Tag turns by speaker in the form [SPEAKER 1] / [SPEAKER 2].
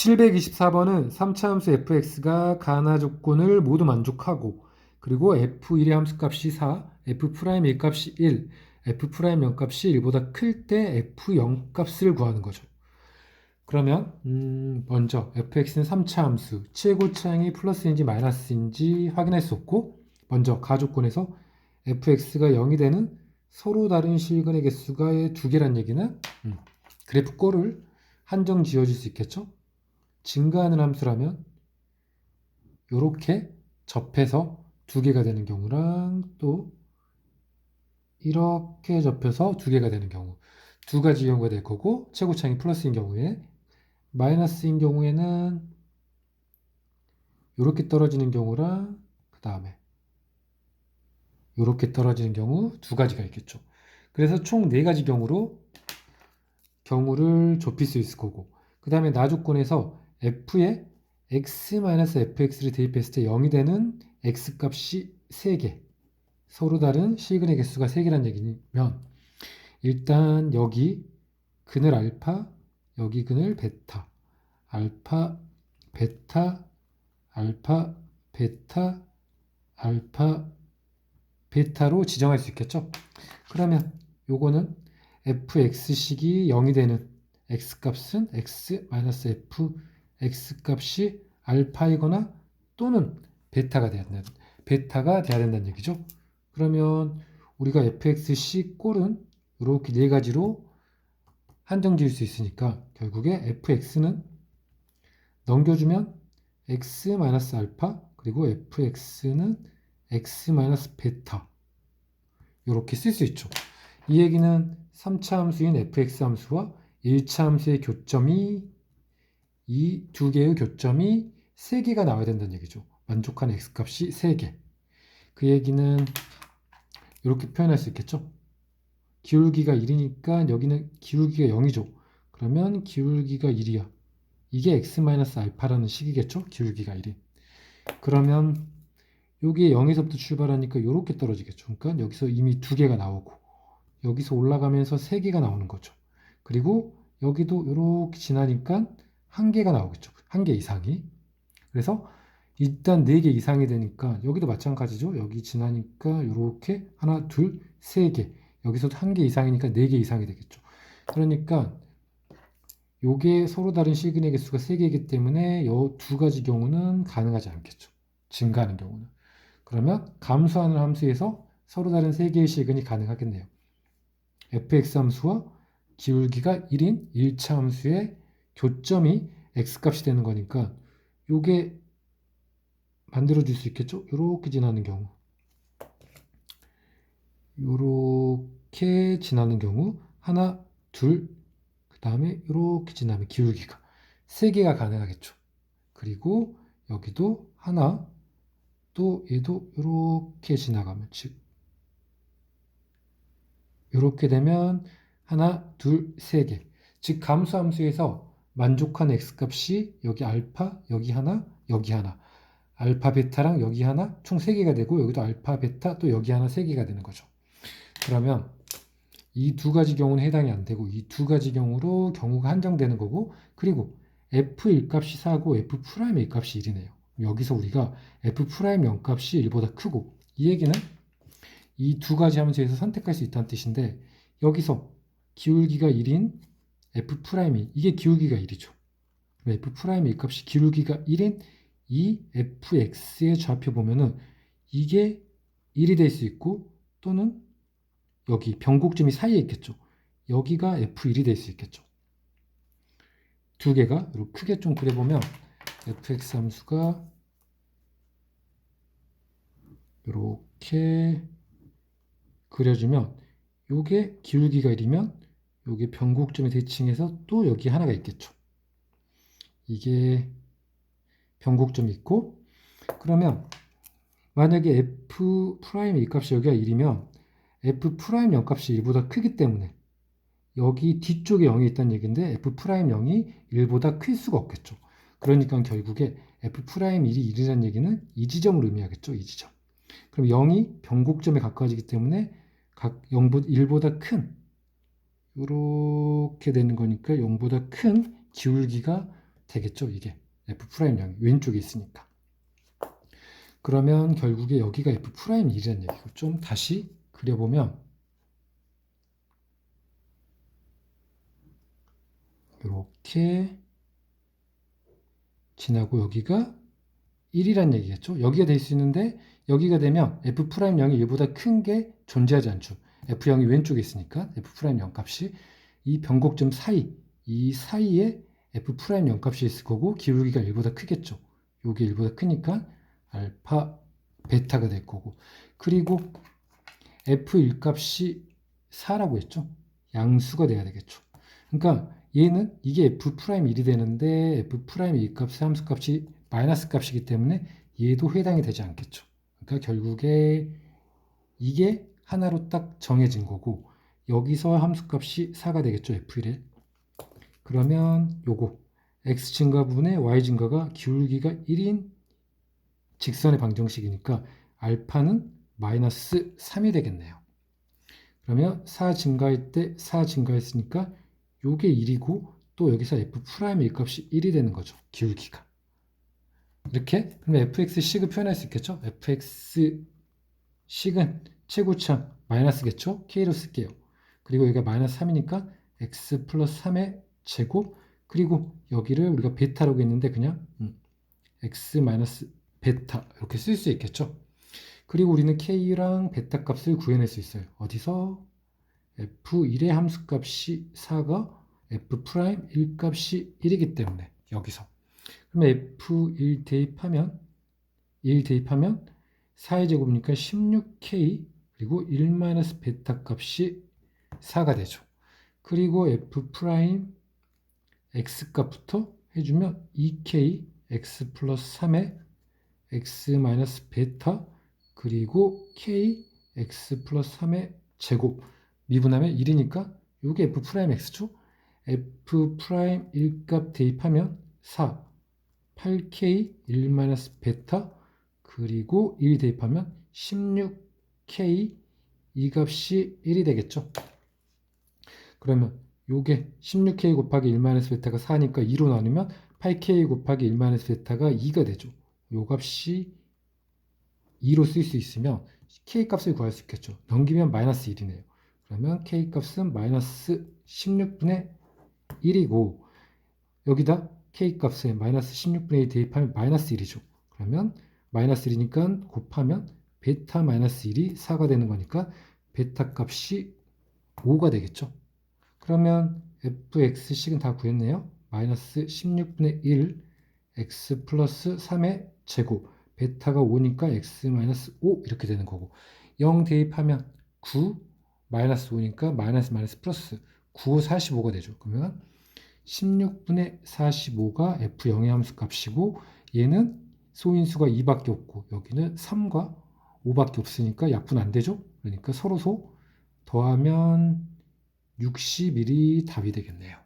[SPEAKER 1] 724번은 3차 함수 fx가 가나 조건을 모두 만족하고 그리고 f1의 함수값이 4, f'1 값이 1, f'0 값이 1보다 클 때 f0 값을 구하는 거죠. 그러면 음, 먼저 fx는 3차 함수 최고 차항이 플러스인지 마이너스인지 확인할 수 없고 먼저 가조건에서 fx가 0이 되는 서로 다른 실근의 개수가 두 개란 얘기는 음, 그래프 꼴을 한정 지어줄 수 있겠죠? 증가하는 함수라면 이렇게 접해서 두 개가 되는 경우랑 또 이렇게 접혀서 두 개가 되는 경우 두 가지 경우가 될 거고 최고차항이 플러스인 경우에 마이너스인 경우에는 이렇게 떨어지는 경우랑 그 다음에 이렇게 떨어지는 경우 두 가지가 있겠죠. 그래서 총 네 가지 경우로 경우를 좁힐 수 있을 거고 그 다음에 나 조건에서 f에 x-fx를 대입했을 때 0이 되는 x값이 3개. 서로 다른 실근의 개수가 3개란 얘기면 일단 여기 근을 알파 여기 근을 베타. 알파 베타 알파 베타 알파 베타로 지정할 수 있겠죠? 그러면 요거는 fx식이 0이 되는 x값은 x-f x값이 알파이거나 또는 베타가 돼야 된다. 베타가 돼야 된다는 얘기죠. 그러면 우리가 fxc 꼴은 이렇게 네 가지로 한정 지을 수 있으니까 결국에 fx는 넘겨주면 x 알파 그리고 fx는 x 베타 이렇게 쓸 수 있죠. 이 얘기는 3차 함수인 fx 함수와 1차 함수의 교점이 이 두 개의 교점이 3개가 나와야 된다는 얘기죠. 만족한 x값이 3개. 그 얘기는 이렇게 표현할 수 있겠죠. 기울기가 1이니까 여기는 기울기가 0이죠. 그러면 기울기가 1이야. 이게 x-알파라는 식이겠죠. 기울기가 1이. 그러면 여기에 0에서부터 출발하니까 이렇게 떨어지겠죠. 그러니까 여기서 이미 두 개가 나오고 여기서 올라가면서 세 개가 나오는 거죠. 그리고 여기도 이렇게 지나니까 한 개가 나오겠죠. 한 개 이상이. 그래서 일단 네 개 이상이 되니까 여기도 마찬가지죠. 여기 지나니까 이렇게 하나, 둘, 세 개. 여기서도 한 개 이상이니까 네 개 이상이 되겠죠. 그러니까 요게 서로 다른 실근의 개수가 세 개이기 때문에 이두 가지 경우는 가능하지 않겠죠. 증가하는 경우는. 그러면 감소하는 함수에서 서로 다른 세 개의 실근이 가능하겠네요. fx 함수와 기울기가 1인 1차 함수의 교점이 x값이 되는 거니까 요게 만들어 줄 수 있겠죠? 요렇게 지나는 경우 요렇게 지나는 경우 하나 둘 그 다음에 요렇게 지나면 기울기가 세 개가 가능하겠죠. 그리고 여기도 하나 또 얘도 요렇게 지나가면 즉 이렇게 되면 하나, 둘, 세 개. 즉 감수함수에서 만족한 x값이 여기 알파, 여기 하나, 여기 하나. 알파, 베타랑 여기 하나 총세 개가 되고 여기도 알파, 베타 또 여기 하나 세 개가 되는 거죠. 그러면 이 두 가지 경우는 해당이 안 되고 이 두 가지 경우로 경우가 한정되는 거고 그리고 f1 값이 4고 f'1 값이 1이네요. 여기서 우리가 f'0 값이 1보다 크고 이 얘기는 이 두 가지 함수에서 선택할 수 있다는 뜻인데 여기서 기울기가 1인 f'이 이게 기울기가 1이죠. f'의 값이 기울기가 1인 이 fx의 좌표 보면은 이게 1이 될 수 있고 또는 여기 변곡점이 사이에 있겠죠. 여기가 f1이 될 수 있겠죠. 두 개가 이렇게 크게 좀 그려보면 fx 함수가 이렇게 그려주면 요게 기울기가 1이면 요게 변곡점의 대칭해서 또 여기 하나가 있겠죠. 이게 변곡점이 있고 그러면 만약에 f 프라임 이 값이 여기가 1이면 f 프라임 0 값이 1보다 크기 때문에 여기 뒤쪽에 0이 있다는 얘기인데 f 프라임 0이 1보다 클 수가 없겠죠. 그러니까 결국에 f 프라임 1이 1이라는 얘기는 이 지점을 의미하겠죠. 이 지점. 그럼 0이 변곡점에 가까워지기 때문에 각 0보다 1보다 큰 이렇게 되는 거니까 0보다 큰 기울기가 되겠죠. 이게 f 프라임 0이 왼쪽에 있으니까. 그러면 결국에 여기가 f 프라임 1이라는 얘기고 좀 다시 그려보면 이렇게 지나고 여기가 1이란 얘기겠죠. 여기가 될 수 있는데 여기가 되면 f 프라임 0이 1보다 큰 게 존재하지 않죠. F0이 왼쪽에 있으니까 f 프라임 0 값이 이 변곡점 사이 이 사이에 f 프라임 0 값이 있을 거고 기울기가 1보다 크겠죠. 요게 1보다 크니까 알파 베타가 될 거고 그리고 f1 값이 4라고 했죠. 양수가 돼야 되겠죠. 그러니까 얘는 이게 f 프라임 1이 되는데 f 프라임 2 값의 함수 값이 마이너스 값이기 때문에 얘도 해당이 되지 않겠죠. 그러니까 결국에 이게 하나로 딱 정해진 거고 여기서 함수 값이 4가 되겠죠. f1에. 그러면 요거 x 증가분의 y 증가가 기울기가 1인 직선의 방정식이니까 알파는 마이너스 3이 되겠네요. 그러면 4 증가할 때 4 증가했으니까 요게 1이고 또 여기서 f 프라임 1 값이 1이 되는 거죠. 기울기가. 이렇게 그러면 fx 식을 표현할 수 있겠죠? fx 식은 최고참 마이너스겠죠? k로 쓸게요. 그리고 여기가 마이너스 3이니까 x 플러스 3의 제곱 그리고 여기를 우리가 베타라고 했는데 그냥 음, x 마이너스 베타 이렇게 쓸 수 있겠죠? 그리고 우리는 k랑 베타 값을 구해낼 수 있어요. 어디서? f1의 함수 값이 4가 f 프라임 1 값이 1이기 때문에 여기서 그러면 f1 대입하면 1 대입하면 4의 제곱이니까 16k 그리고 1 마이너스 베타 값이 4가 되죠. 그리고 f 프라임 x 값부터 해주면 2k x 플러스 3의 x 마이너스 베타 그리고 k x 플러스 3의 제곱 미분하면 1이니까 이게 f 프라임 x죠. f 프라임 1값 대입하면 4 8k 1 마이너스 베타 그리고 1 대입하면 16k 이 값이 1이 되겠죠. 그러면 요게 16k 곱하기 1 마이너스 베타가 4니까 2로 나누면 8k 곱하기 1 마이너스 베타가 2가 되죠. 요 값이 2로 쓸 수 있으면 k 값을 구할 수 있겠죠. 넘기면 마이너스 1이네요. 그러면 k 값은 마이너스 16분의 1이고 여기다 k 값에 마이너스 16분의 1 대입하면 마이너스 1이죠. 그러면 마이너스 1이니까 곱하면 베타 마이너스 1이 4가 되는 거니까 베타 값이 5가 되겠죠. 그러면 fx식은 다 구했네요. 마이너스 16분의 1 x 플러스 3의 제곱 베타가 5니까 x 마이너스 5 이렇게 되는 거고 0 대입하면 9 마이너스 5니까 마이너스 마이너스 플러스 9, 5, 45가 되죠. 그러면 16분의 45가 f0의 함수 값이고 얘는 소인수가 2밖에 없고 여기는 3과 5밖에 없으니까 약분 안 되죠. 그러니까 서로소 더하면 61이 답이 되겠네요.